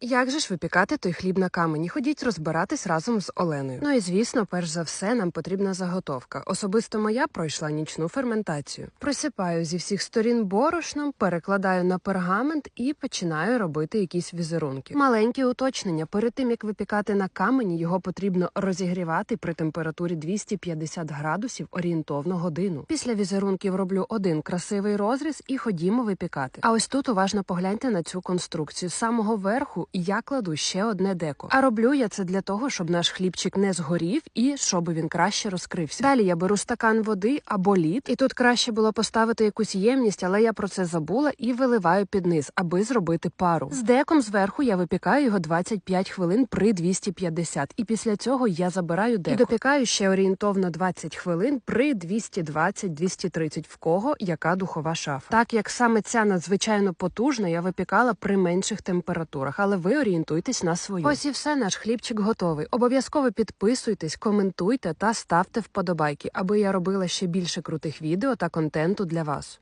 Як же ж випікати той хліб на камені? Ходіть розбиратись разом з Оленою. Ну і звісно, перш за все, нам потрібна заготовка. Особисто моя пройшла нічну ферментацію. Присипаю зі всіх сторін борошном, перекладаю на пергамент і починаю робити якісь візерунки. Маленькі уточнення. Перед тим як випікати на камені, його потрібно розігрівати при температурі 250 градусів орієнтовно годину. Після візерунків роблю один красивий розріз і ходімо випікати. А ось тут уважно погляньте на цю конструкцію. З самого верху я кладу ще одне деко. А роблю я це для того, щоб наш хлібчик не згорів і щоб він краще розкрився. Далі я беру стакан води або лід, і тут краще було поставити якусь ємність, але я про це забула і виливаю під низ, аби зробити пару. З деком зверху я випікаю його 25 хвилин при 250, і після цього я забираю деко. І допікаю ще орієнтовно 20 хвилин при 220-230, в кого яка духова шафа. Так як саме ця надзвичайно потужна, я випікала при менших температурах, але ви орієнтуйтесь на свою. Ось і все, наш хлібчик готовий. Обов'язково підписуйтесь, коментуйте та ставте вподобайки, аби я робила ще більше крутих відео та контенту для вас.